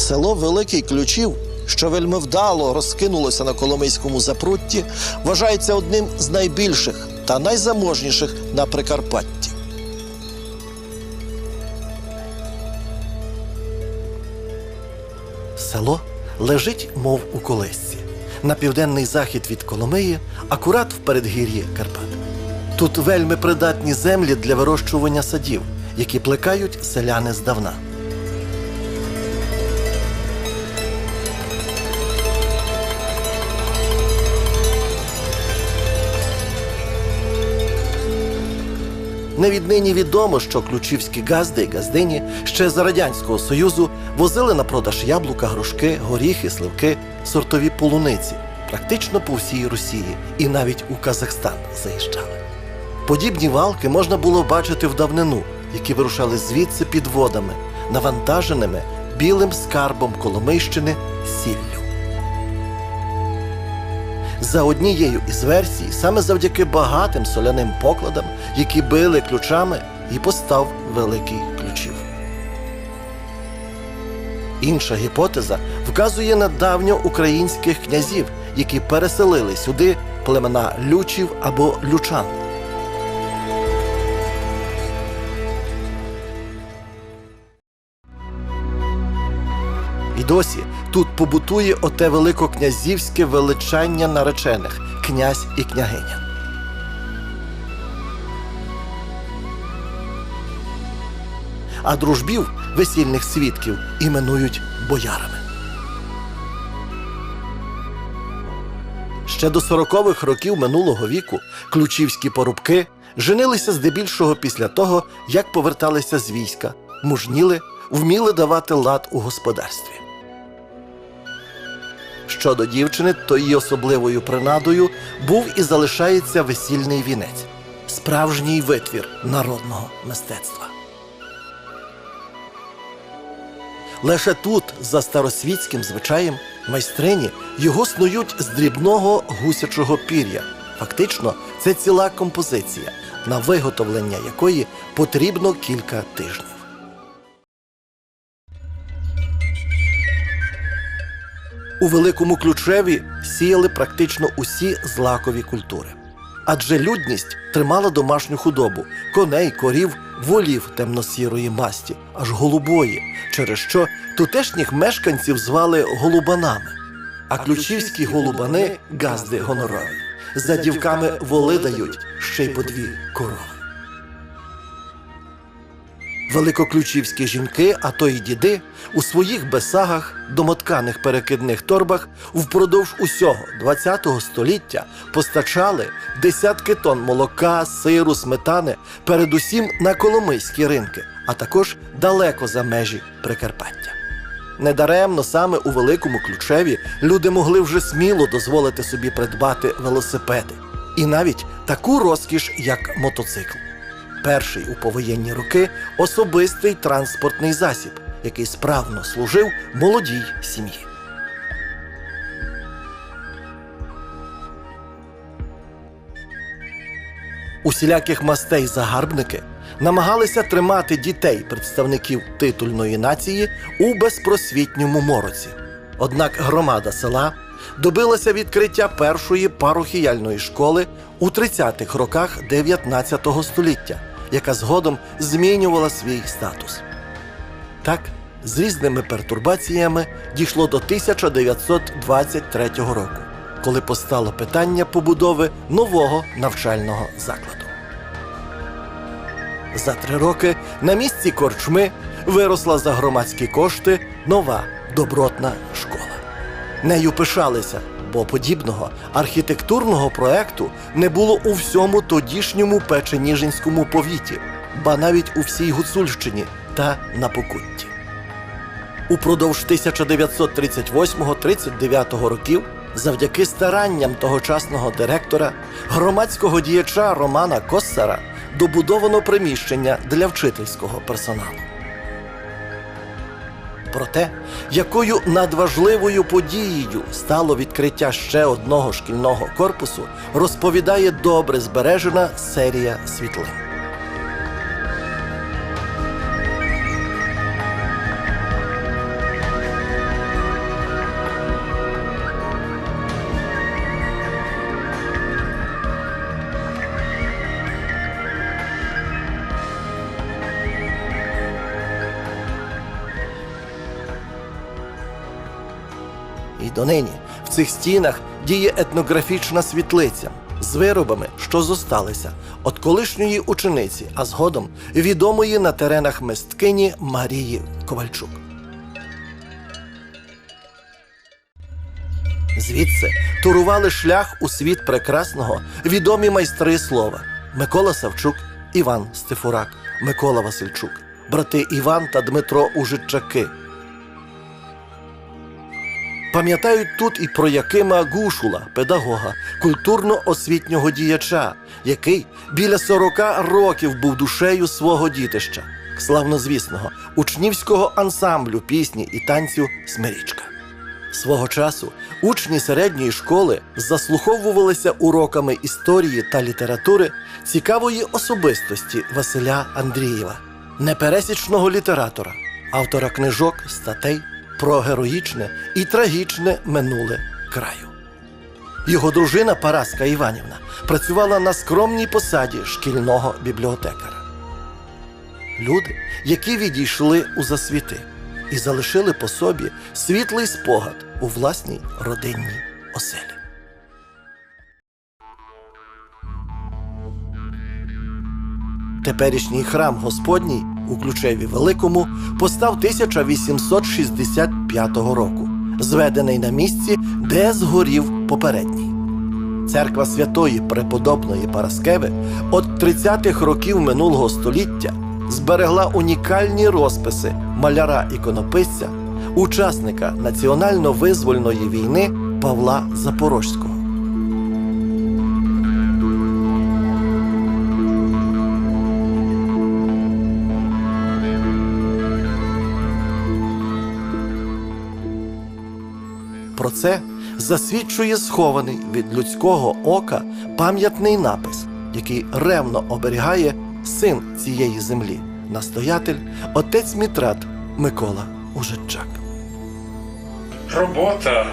Село Великий Ключів, що вельми вдало розкинулося на Коломийському запрутті, вважається одним з найбільших та найзаможніших на Прикарпатті. Село лежить, мов у колесці, на південний захід від Коломиї, акурат в передгір'ї Карпат. Тут вельми придатні землі для вирощування садів, які плекають селяни здавна. Невіднині відомо, що ключівські газди і газдині ще за Радянського Союзу возили на продаж яблука, грушки, горіхи, сливки, сортові полуниці практично по всій Росії і навіть у Казахстан заїжджали. Подібні валки можна було бачити в давнину, які вирушали звідси під водами, навантаженими білим скарбом Коломийщини сіллю. За однією із версій, саме завдяки багатим соляним покладам, які били ключами, і постав великий ключів. Інша гіпотеза вказує на давньоукраїнських князів, які переселили сюди племена лючів або лючан. І досі тут побутує оте великокнязівське величання наречених князь і княгиня. А дружбів весільних свідків іменують боярами. Ще до сорокових років минулого віку ключівські порубки женилися здебільшого після того, як поверталися з війська, мужніли, вміли давати лад у господарстві. Щодо дівчини, то її особливою принадою був і залишається весільний вінець справжній витвір народного мистецтва. Лише тут, за старосвітським звичаєм, майстрині його снують з дрібного гусячого пір'я. Фактично, це ціла композиція, на виготовлення якої потрібно кілька тижнів. У великому ключеві сіяли практично усі злакові культури. Адже людність тримала домашню худобу коней, корів, волів темно-сірої масті, аж голубої, через що тутешніх мешканців звали голубанами, а ключівські голубани газди гонорові. За дівками воли дають ще й по дві корови. Великоключівські жінки, а то й діди, у своїх бесагах, домотканих перекидних торбах впродовж усього ХХ століття постачали десятки тонн молока, сиру, сметани, передусім на коломийські ринки, а також далеко за межі Прикарпаття. Недаремно саме у великому ключеві люди могли вже сміло дозволити собі придбати велосипеди і навіть таку розкіш, як мотоцикл. Перший у повоєнні роки особистий транспортний засіб, який справно служив молодій сім'ї. Усіляких мастей загарбники намагалися тримати дітей представників титульної нації у безпросвітньому мороці. Однак громада села добилася відкриття першої парохіяльної школи у 30-х роках 19 століття, яка згодом змінювала свій статус. Так, з різними пертурбаціями дійшло до 1923 року, коли постало питання побудови нового навчального закладу. За три роки на місці корчми виросла за громадські кошти нова добротна школа. Нею пишалися, бо подібного архітектурного проекту не було у всьому тодішньому Печеніжинському повіті, ба навіть у всій Гуцульщині та на Покутті. Упродовж 1938-39 років, завдяки старанням тогочасного директора, громадського діяча Романа Коссара, добудовано приміщення для вчительського персоналу. Про те, якою надважливою подією стало відкриття ще одного шкільного корпусу, розповідає добре збережена серія світлин. І донині в цих стінах діє етнографічна світлиця з виробами, що зосталися від колишньої учениці, а згодом відомої на теренах мисткині Марії Ковальчук. Звідси турували шлях у світ прекрасного відомі майстри слова Микола Савчук, Іван Стефурак, Микола Васильчук, брати Іван та Дмитро Ужичаки. Пам'ятають тут і про Якима Гушула, педагога, культурно-освітнього діяча, який біля 40 років був душею свого дітища, славнозвісного учнівського ансамблю пісні і танцю Смирічка. Свого часу учні середньої школи заслуховувалися уроками історії та літератури цікавої особистості Василя Андрієва, непересічного літератора, автора книжок, статей про героїчне і трагічне минуле краю. Його дружина Параска Іванівна працювала на скромній посаді шкільного бібліотекара. Люди, які відійшли у засвіти і залишили по собі світлий спогад у власній родинній оселі. Теперішній храм Господній у Ключеві Великому постав 1865 року, зведений на місці, де згорів попередній. Церква святої преподобної Параскеви от 30-х років минулого століття зберегла унікальні розписи маляра-іконописця, учасника національно-визвольної війни Павла Запорожського. Про це засвідчує схований від людського ока пам'ятний напис, який ревно оберігає син цієї землі, настоятель, отець Мітрат Микола Ужичак. Робота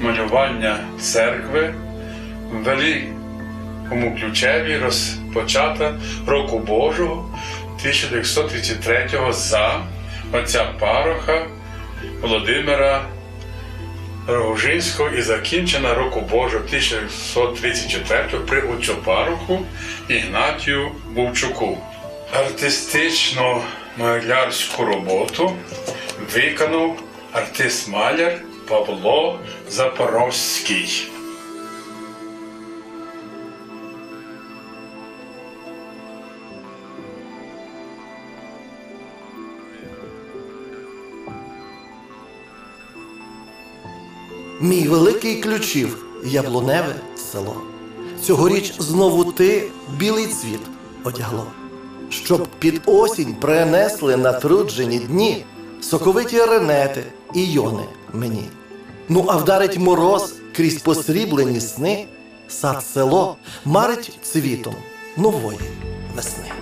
малювання церкви в Великому Ключеві розпочата року Божого 1933 за отця пароха Володимира Рогожинського і закінчена року Божого 1934 при Учопаруху Ігнатію Бувчуку. Артистичну малярську роботу виконав артист-маляр Павло Запорозький. Мій великий ключів, яблуневе село. Цьогоріч знову ти білий цвіт одягло, щоб під осінь принесли натруджені дні соковиті ренети і йони мені. Ну а вдарить мороз крізь посріблені сни, сад село марить цвітом нової весни.